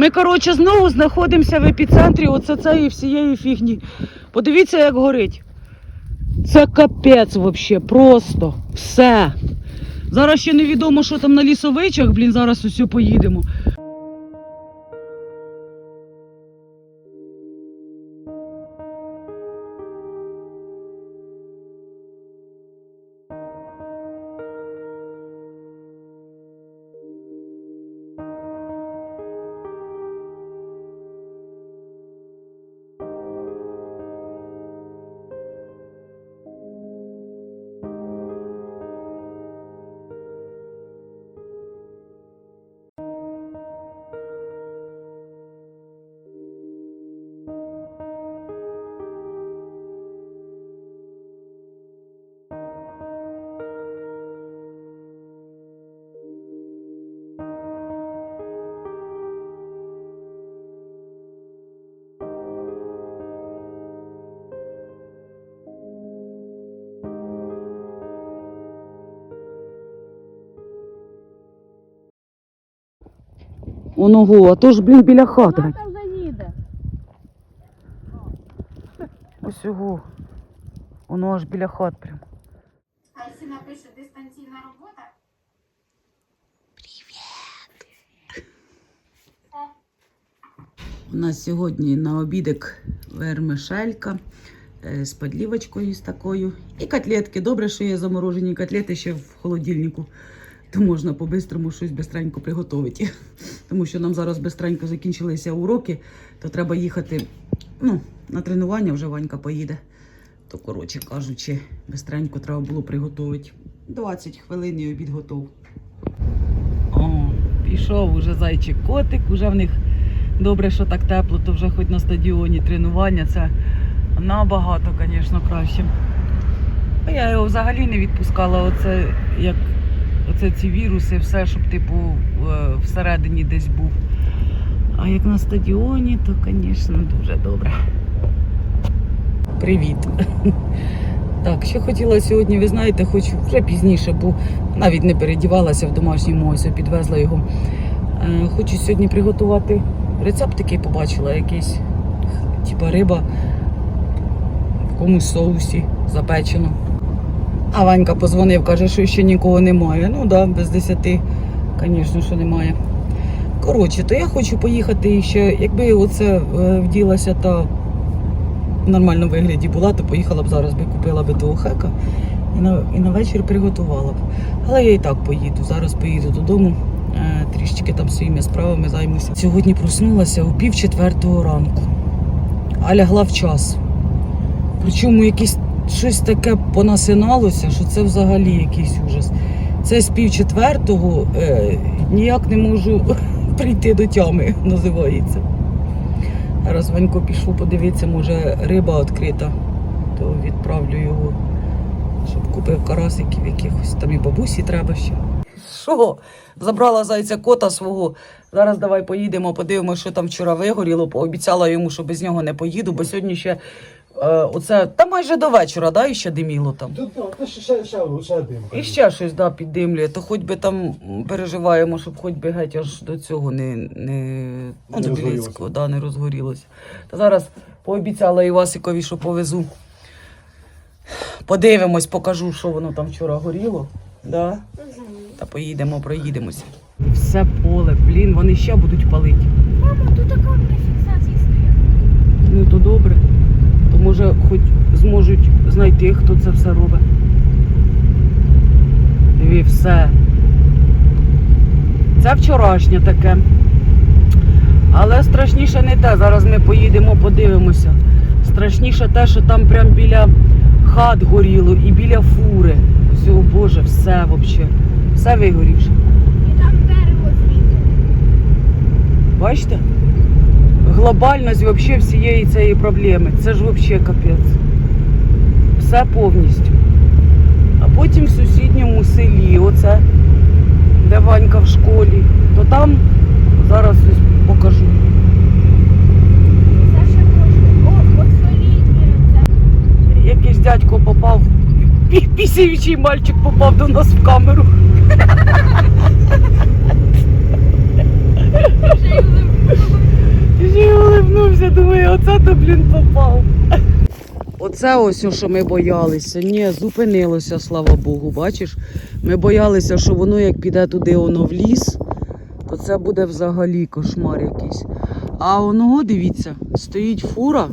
Ми, коротше, знову знаходимося в епіцентрі оце цієї всієї фігні. Подивіться, як горить. Це капець взагалі, просто все. Зараз ще невідомо, що там на лісовичах, блін, зараз усю поїдемо. Оного, а то ж, блін, біля хати. Вона там заїде. Ось його. Воно аж біля хат прям. Хай всі напише дистанційна робота. Привіт! У нас сьогодні на обідик вермишелька е, з подлівочкою з такою. І котлетки. Добре, що є заморожені котлети ще в холодильнику. То можна по-бистрому щось бистренько приготувати. Тому що нам зараз бистренько закінчилися уроки, то треба їхати ну, на тренування, вже Ванька поїде. То, коротше кажучи, бистренько треба було приготувати. 20 хвилин і обід готов. О, пішов уже зайчик котик, уже в них Добре, що так тепло, то вже хоч на стадіоні тренування це набагато, звісно, краще. Я його взагалі не відпускала. Оце як оце ці віруси, все, щоб типу е, всередині десь був. А як на стадіоні, то, звісно, дуже добре. Привіт. Так, що хотіла сьогодні, ви знаєте, хочу вже пізніше, бо навіть не передівалася в домашньому ось підвезла його. Е, Хочу сьогодні приготувати рецепт такий побачила, якийсь, типа риба в комусь соусі запечено. А Ванька позвонив, каже, що ще нікого немає. Ну да, без десяти, звісно, що немає. Коротше, то я хочу поїхати ще, якби оце е, вділася та в нормальному вигляді була, то поїхала б зараз би купила би того хека і на, і на вечір приготувала б. Але я і так поїду. Зараз поїду додому. е, Трішечки там своїми справами займуся. Сьогодні проснулася о пів четвертого ранку, а лягла в час. Причому якесь щось таке понасиналося, що це взагалі якийсь ужас. Це з пів четвертого е, ніяк не можу прийти до тями, називається. Зараз Ванько пішов подивитися, може риба відкрита, то відправлю його, щоб купив карасиків якихось. Там і бабусі треба ще. Що? Забрала зайця кота свого. Зараз давай поїдемо, подивимося, що там вчора вигоріло. Пообіцяла йому, що без нього не поїду, бо сьогодні ще е, оце та майже до вечора, да, і ще диміло там. Тут ну, ще, ще, ще, ще дим. І ще щось да, піддимлює, то хоч би там переживаємо, щоб хоч би геть аж до цього не, не, Не розгорілося. Да, не розгорілося. Та зараз пообіцяла Івасикові, що повезу. Подивимось, покажу, що воно там вчора горіло. Да? Та поїдемо, проїдемося. Все поле, блін, вони ще будуть палити. Мама, тут така на фіксації стоїть. Ну то добре. Може хоч зможуть знайти, хто це все робить. Диві, все. Це вчорашнє таке. Але страшніше не те. Зараз ми поїдемо, подивимося. Страшніше те, що там прям біля хат горіло і біля фури. Все, Боже, все взагалі. Все вигорівше. І там дерево звідти. Бачите? Глобальність вообще всієї цієї проблеми. Це ж взагалі капець. Все повністю. А потім в сусідньому селі, оце, де Ванька в школі, то там зараз ось покажу. Якийсь дядько попав, пі- пісіючий мальчик попав до нас в камеру. Вже й думаю, оце то, блін, попав. Оце ось, що ми боялися. Ні, зупинилося, слава Богу. Бачиш, ми боялися, що воно як піде туди, воно в ліс, то це буде взагалі кошмар якийсь. А воно, дивіться, стоїть фура,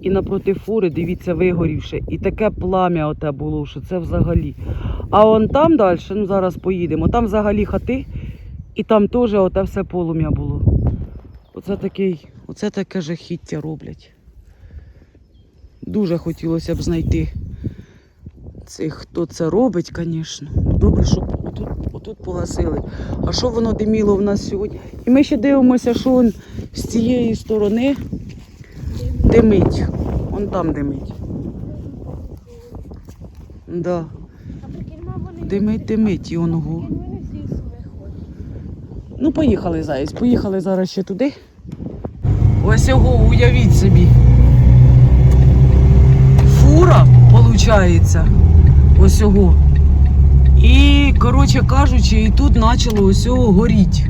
і напроти фури, дивіться, вигорівши. І таке плам'я оте було, що це взагалі. А он там далі, ну зараз поїдемо, там взагалі хати, і там теж оте все полум'я було. Оце такий, оце таке жахіття роблять. Дуже хотілося б знайти цих, хто це робить, звісно. Ну, добре, щоб отут, отут погасили. А що воно диміло в нас сьогодні? І ми ще дивимося, що он з цієї сторони димить. Он там димить. Да. Димить, димить і оного. Прикинь, вони з лісу виходять. Ну, поїхали, заяць, поїхали зараз ще туди. Ось його, уявіть собі. Фура, виходить, ось його. І, коротше кажучи, і тут почало ось його горіть.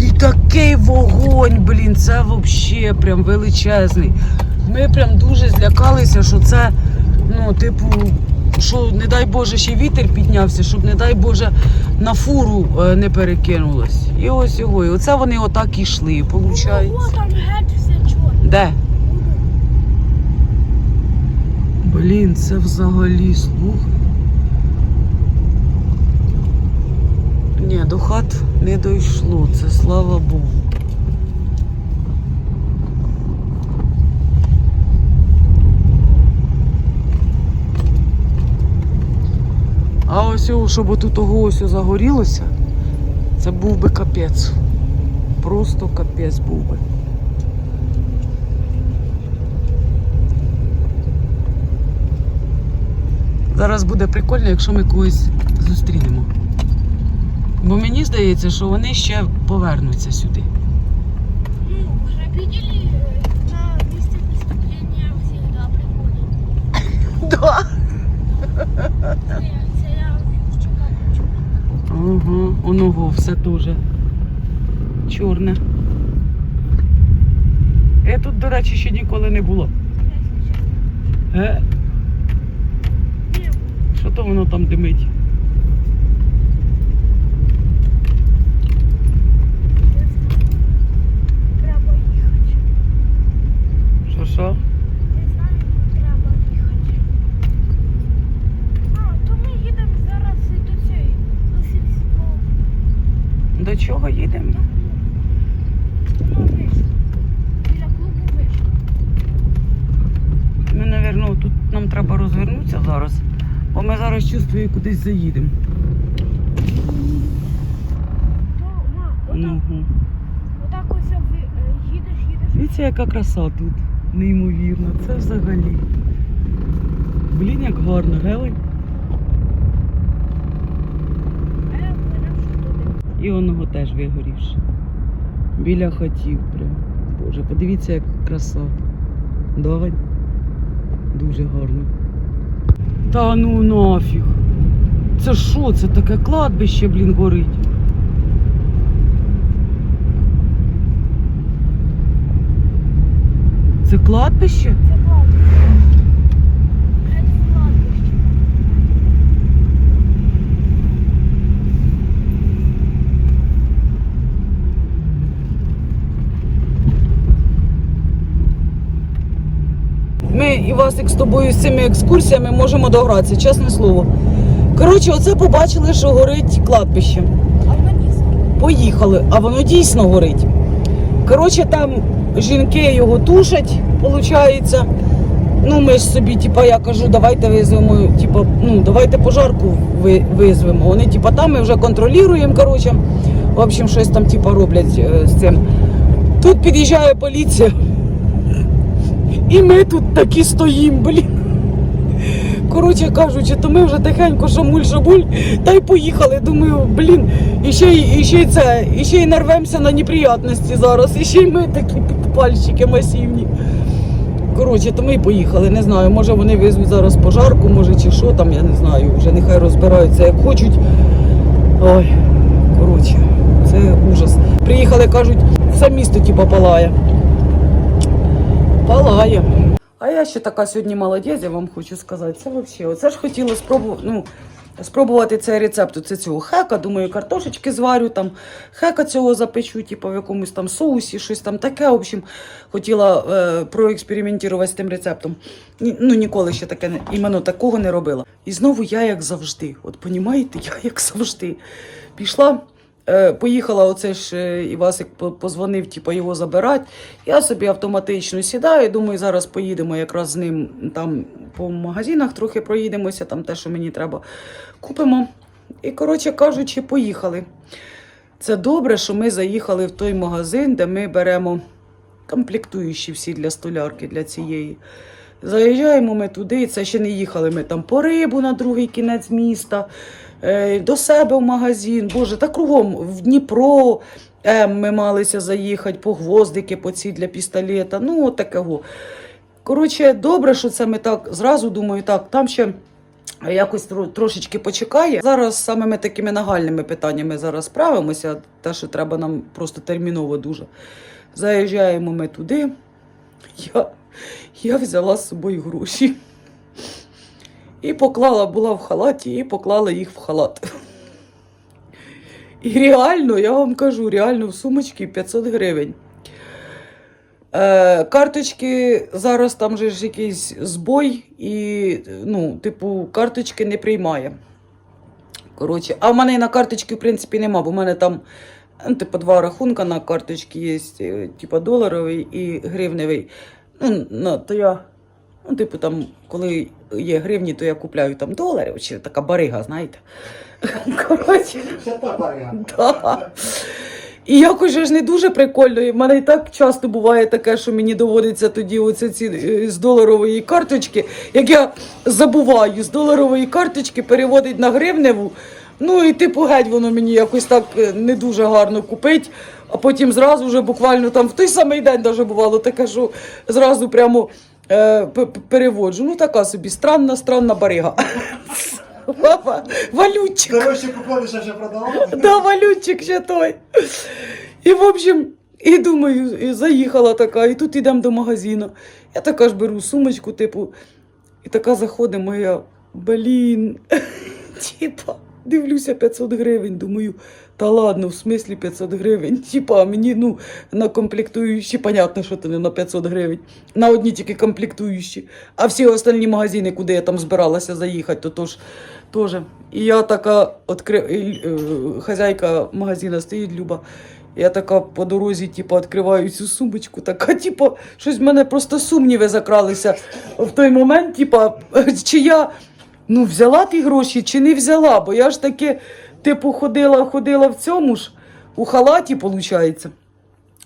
І такий вогонь, блін, це взагалі прям величезний. Ми прям дуже злякалися, що це, ну, типу, що, не дай Боже, ще вітер піднявся, щоб, не дай Боже, на фуру е, не перекинулось. І ось його. І оце вони отак і йшли, виходить. Чорне. Де? Блін, це взагалі слухай. Ні, до хат не дійшло, це слава Богу. Ось, щоб отут того ось загорілося, це був би капець. Просто капець був би. Зараз буде прикольно, якщо ми когось зустрінемо. Бо мені здається, що вони ще повернуться сюди. Ну, грабители э, на месте преступления всегда приходят. Да. Це, це я вчора Ага, оного все дуже чорне. Я тут, до речі, ще ніколи не було. Е? Що то воно там димить? Треба їхати. Що що? Не знаю, треба їхати. А, то ми їдемо зараз до цієї, до сільського. До чого їдемо? Ми, напевно, тут нам треба розвернутися зараз, бо ми зараз чувствую, кудись заїдемо. Отак, ось їдеш, їдеш. Дивіться, яка краса тут. Неймовірно. Це взагалі. Блін, як гарно, гелий. А я поняв, що туди. І оного теж вигорівши. Біля хатів прям. Боже, подивіться, як краса. Давай. Дуже гарно. Та ну нафіг. Це що? Це таке кладбище, блін, горить. Це кладбище. Геть з кладбища. Ми, Івасик, з тобою з цими екскурсіями можемо догратися, чесне слово. Коротше, оце побачили, що горить кладбище. Поїхали, а воно дійсно горить. Коротше, там жінки його тушать, виходить. Ну, ми ж собі, типа, я кажу, давайте визвемо, типа, ну, давайте пожарку ви- визвемо. Вони, типа, там ми вже контролюємо, коротше. В общем, щось там, типа, роблять е, з цим. Тут під'їжджає поліція. І ми тут такі стоїмо, блін. Коротше кажучи, то ми вже тихенько шамуль шамуль та й поїхали. Думаю, блін, і ще й і ще й це, і ще й нарвемося на неприятності зараз. І ще й ми такі підпальчики масивні. Коротше, то ми й поїхали. Не знаю, може вони визвуть зараз пожарку, може чи що там, я не знаю. Вже нехай розбираються як хочуть. Ой, коротше, це ужас. Приїхали, кажуть, все місто типу палає. Палає. А я ще така сьогодні молодець, я вам хочу сказати. Це взагалі. Оце ж хотіла спробувати, ну, спробувати цей рецепт. Оце цього хека. Думаю, картошечки зварю, там хека цього запечу, типу в якомусь там соусі, щось там таке. В общем, хотіла е, проекспериментувати з тим рецептом. Ні, ну, ніколи ще таке іменно такого не робила. І знову я як завжди. От понімаєте, я як завжди. Пішла. Е, Поїхала, оце ж е, Івасик позвонив, типу, його забирати. Я собі автоматично сідаю, думаю, зараз поїдемо якраз з ним там по магазинах трохи проїдемося, там те, що мені треба, купимо. І, коротше кажучи, поїхали. Це добре, що ми заїхали в той магазин, де ми беремо комплектуючі всі для столярки, для цієї. Заїжджаємо ми туди, це ще не їхали ми там по рибу на другий кінець міста, е, до себе в магазин. Боже, та кругом в Дніпро е, ми малися заїхати по гвоздики, по ці для пістолета. Ну, от такого. Коротше, добре, що це ми так зразу думаю, так, там ще. Якось трошечки почекає. Зараз самими такими нагальними питаннями зараз справимося. Те, що треба нам просто терміново дуже. Заїжджаємо ми туди. Я, я взяла з собою гроші. І поклала, була в халаті, і поклала їх в халат. І реально, я вам кажу, реально в сумочці 500 гривень. Е, карточки зараз там же ж якийсь збой, і, ну, типу, карточки не приймає. Коротше, а в мене на карточки, в принципі, нема, бо в мене там, ну, типу, два рахунка на карточці є, е, типу, доларовий і гривневий. Ну, на, то я, ну, типу, там, коли є гривні, то я купляю там доларів, чи така барига, знаєте. Коротше. Це та. Да. І якось же ж не дуже прикольно. І в мене і так часто буває таке, що мені доводиться тоді оце ці е, з доларової карточки, як я забуваю, з доларової карточки переводить на гривневу. Ну і типу геть воно мені якось так е, не дуже гарно купить. А потім зразу вже буквально там в той самий день даже бувало таке, що зразу прямо е, переводжу. Ну така собі странна, странна барига. Валютчик. Дорожче купили, ще вже продавали. Да, валютчик ще той. І, в общем, і думаю, і заїхала така, і тут йдемо до магазину. Я така ж беру сумочку, типу, і така заходить моя, блін, типа, дивлюся 500 гривень, думаю, та ладно, в смислі 500 гривень. Типа, мені, ну, на комплектуючі, понятно, що це не на 500 гривень, на одні тільки комплектуючі. А всі остальні магазини, куди я там збиралася заїхати, то тож теж. І я така відкри... е, хазяйка магазина стоїть, Люба. Я така по дорозі, типу, відкриваю цю сумочку, така, типу, щось в мене просто сумніви закралися в той момент, типу, чи я ну, взяла ті гроші, чи не взяла, бо я ж таки, типу, ходила, ходила в цьому ж, у халаті, виходить.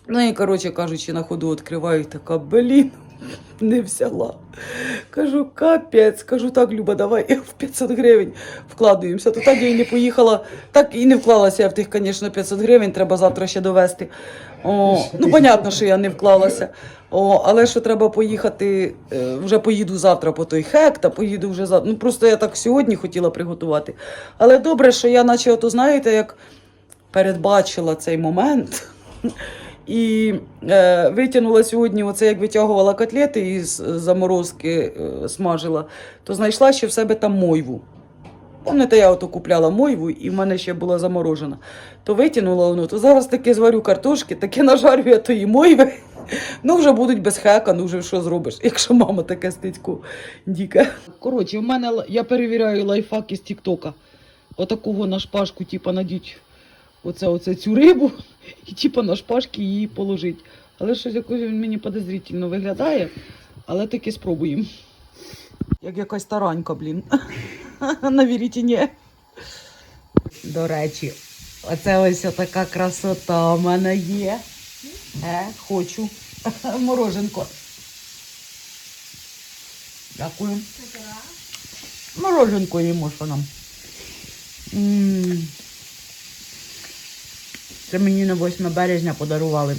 Ну і, коротше кажучи, на ходу відкриваю, така, блін, не взяла. Кажу, капець, кажу, так, Люба, давай в 500 гривень вкладуємося. То так я і не поїхала, так і не вклалася я в тих, звісно, 500 гривень, треба завтра ще довести. О, ну, понятно, що я не вклалася. О, але що треба поїхати, е, вже поїду завтра по той хек, та поїду вже завтра. Ну просто я так сьогодні хотіла приготувати. Але добре, що я, наче, ото знаєте, як передбачила цей момент. І е, витягнула сьогодні, оце як витягувала котлети із заморозки, е, смажила, то знайшла ще в себе там мойву. Пам'ятаєте, я ото купляла мойву, і в мене ще була заморожена. То витягнула воно, то зараз таке зварю картошки, таке нажарю я тої мойви. Ну, вже будуть без хека, ну вже що зробиш, якщо мама таке стицьку діке. Коротше, в мене я перевіряю лайфхаки з Тіктока. Отакого на шпажку, типа, надіть оце, оце цю рибу і типа на шпажки її положить. Але щось якось він мені подозрительно виглядає, але таки спробуємо. Як якась таранька, блін. На вірітіні. До речі, оце ось така красота в мене є. Е, хочу. Мороженко. Дякую. Мороженко їмо, що нам. Це мені на 8 березня подарували.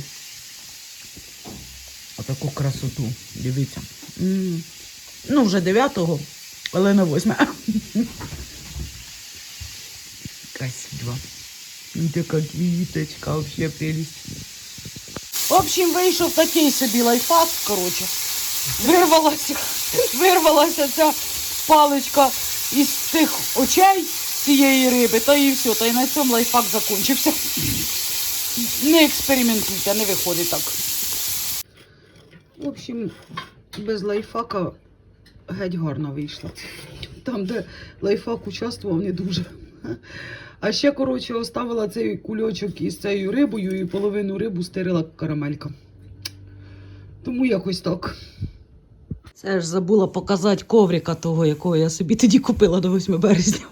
Отаку красоту. Дивіться. Ну, вже 9-го, але на 8. Красиво. Ну, Така квіточка, взагалі прелість. В общем, вийшов такий собі лайфхак, коротше. Вирвалася, вирвалася ця паличка із тих очей цієї риби, та і все, та й на цьому лайфхак закінчився. Не експериментуйте, не виходить так. В общем, без лайфхака геть гарно вийшло. Там, де лайфхак участвував, не дуже. А ще, коротше, оставила цей кульочок із цією рибою і половину рибу стирила карамелька. Тому якось так. Це ж забула показати коврика того, якого я собі тоді купила до 8 березня.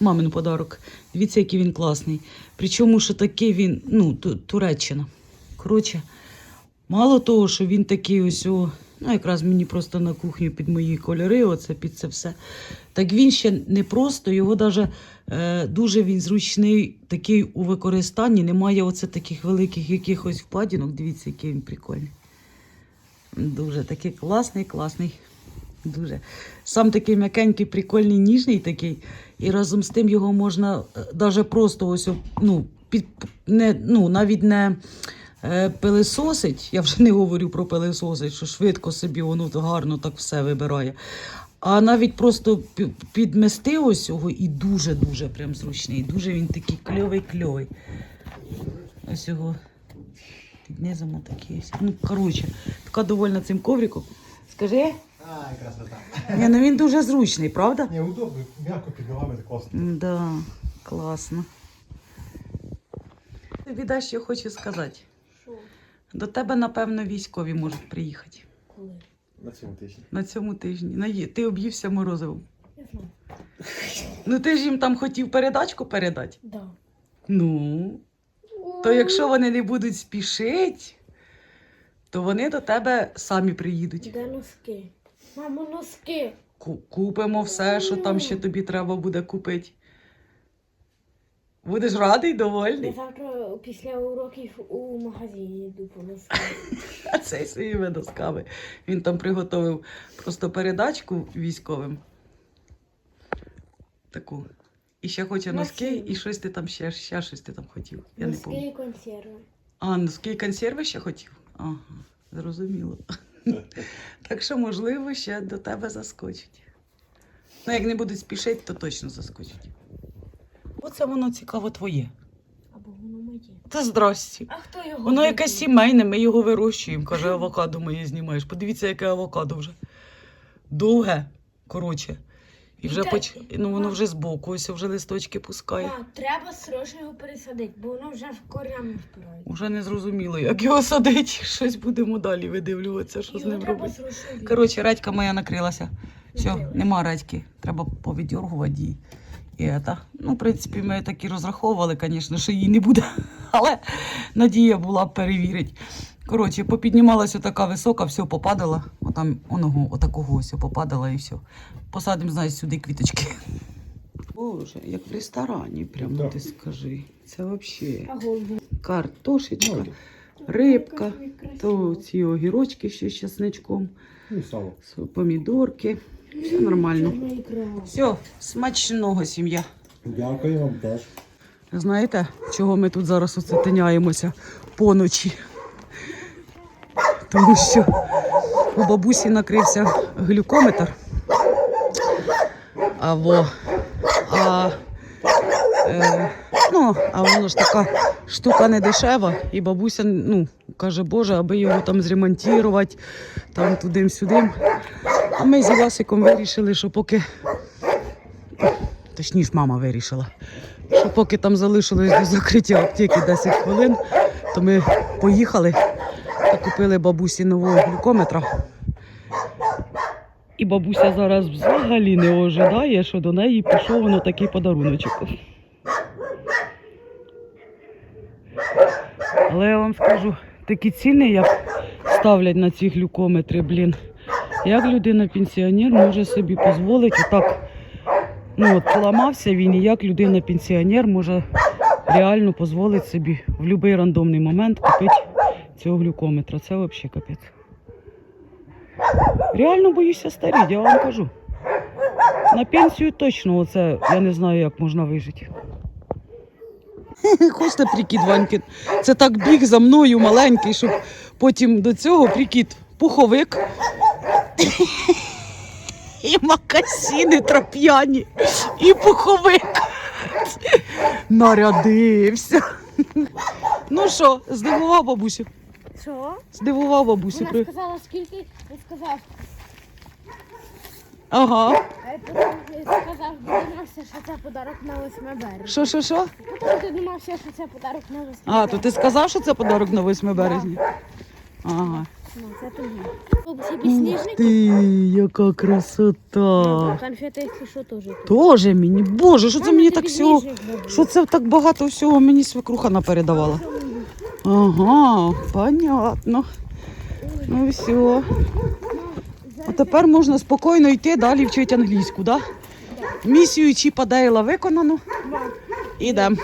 Мамин подарок. Дивіться, який він класний. Причому, що такий він, ну, Туреччина. Коротше, мало того, що він такий ось, о, ну, якраз мені просто на кухню під мої кольори, оце під це все. Так він ще не просто, його даже е, дуже він зручний такий у використанні. Немає оце таких великих якихось впадінок. Дивіться, який він прикольний. Дуже такий класний, класний. Дуже. Сам такий м'якенький, прикольний, ніжний такий. І разом з тим його можна навіть просто ось, ну, під, не, ну, навіть не е, пилисосить. Я вже не говорю про пилисосить, що швидко собі воно гарно так все вибирає. А навіть просто пі- підмести ось його і дуже-дуже прям зручний. Дуже він такий кльовий-кльовий. Ось його під низом отакий. Ну, коротше, така довольна цим ковриком. Скажи, Ай, красота. ні, ну він дуже зручний, правда? Не, удобно, мягко під ногами, це класно. Да, класно. Тобі да, що хочу сказати. До тебе, напевно, військові можуть приїхати Коли? На цьому тижні. на цьому тижні. Наї- Ти об'ївся морозивом. Я знаю. Ну ти ж їм там хотів передачку передати. Да. Ну, то якщо вони не будуть спішити, то вони до тебе самі приїдуть. Де носки? Мамо, носки. Ку- Купимо все, що там ще тобі треба буде купити. Будеш радий, Я довольний. завтра після уроків у магазині йду по носки. А цей своїми досками. Він там приготовив просто передачку військовим. Таку. І ще хоче носки, і щось ти там ще, ще щось ти там хотів. Я не Носки пам'ятаю. і консерви. А, носки і консерви ще хотів? Ага, зрозуміло. так що, можливо, ще до тебе заскочить. Ну, як не будуть спішити, то точно заскочить. Оце воно цікаво твоє. Або воно моє. Та здрасті. А хто його? Воно якесь сімейне, ми його вирощуємо. Каже, авокадо моє знімаєш. Подивіться, яке авокадо вже. Довге, коротше. І вже Та- поч... ну, воно вже збоку, ось вже листочки пускає. А, треба срочно його пересадити, бо воно вже в корнями впирає. Уже не зрозуміло, як його садить. Щось будемо далі видивлюватися, що з Його ним треба робити. срочно. Коротше, радька моя накрилася. Все, Накрилася. нема радьки. Треба повідьоргувати її. І это. Ну, в принципі, ми так і розраховували, звісно, що її не буде. Але надія була перевірити. Коротше, попіднімалася така висока, все попадала. Отам оного, отакого ось попадала і все. Посадимо, знаєш, сюди квіточки. Боже, як в ресторані, прямо Да. ти скажи. Це взагалі картошечка, рибка, то ці огірочки ще з чесничком, Ну, сало. с- помідорки. Все нормально. Все, смачного сім'я. Дякую вам теж. Знаєте, чого ми тут зараз оце тиняємося поночі? Тому що у бабусі накрився глюкометр. А, во, а, е, ну, а воно ж така штука не дешева. І бабуся ну, каже, Боже, аби його там зремонтувати, там туди-сюди. А ми з Івасиком вирішили, що поки. Точніше, мама вирішила, що поки там залишилось до закриття аптеки 10 хвилин, то ми поїхали та купили бабусі нового глюкометра. І бабуся зараз взагалі не ожидає, що до неї пішов воно такий подаруночок. Але я вам скажу, такі ціни як ставлять на ці глюкометри, блін. Як людина-пенсіонер може собі дозволити так ну от поламався він, і як людина-пенсіонер може реально дозволити собі в будь-який рандомний момент купити цього глюкометра. Це взагалі капець. Реально боюся старіти, я вам кажу. На пенсію точно оце я не знаю, як можна вижити. Хочете прикид, Ванькін? Це так біг за мною маленький, щоб потім до цього прикид. Пуховик. І макасіни троп'яні, і пуховик. Нарядився. Ну що, здивував бабусю? Що? Здивував бабусю. Вона сказала, скільки я сказав. Ага. А я потім сказав, додумався, що це подарок на 8 березня. Що, що, що? Потім додумався, що це подарок на 8 А, то ти сказав, що це подарок на 8 березня? Ага. Ну, це тобі. Бабусі Ух підсніжники. яка красота. Конфети, якщо що, теж тут. Тоже мені. Боже, що це мені так всього? Що це так багато всього мені свекруха напередавала? Ага, понятно. Ну все. А тепер можна спокійно йти далі вчити англійську, да? Місію Чіпа Дейла виконано. Ідемо.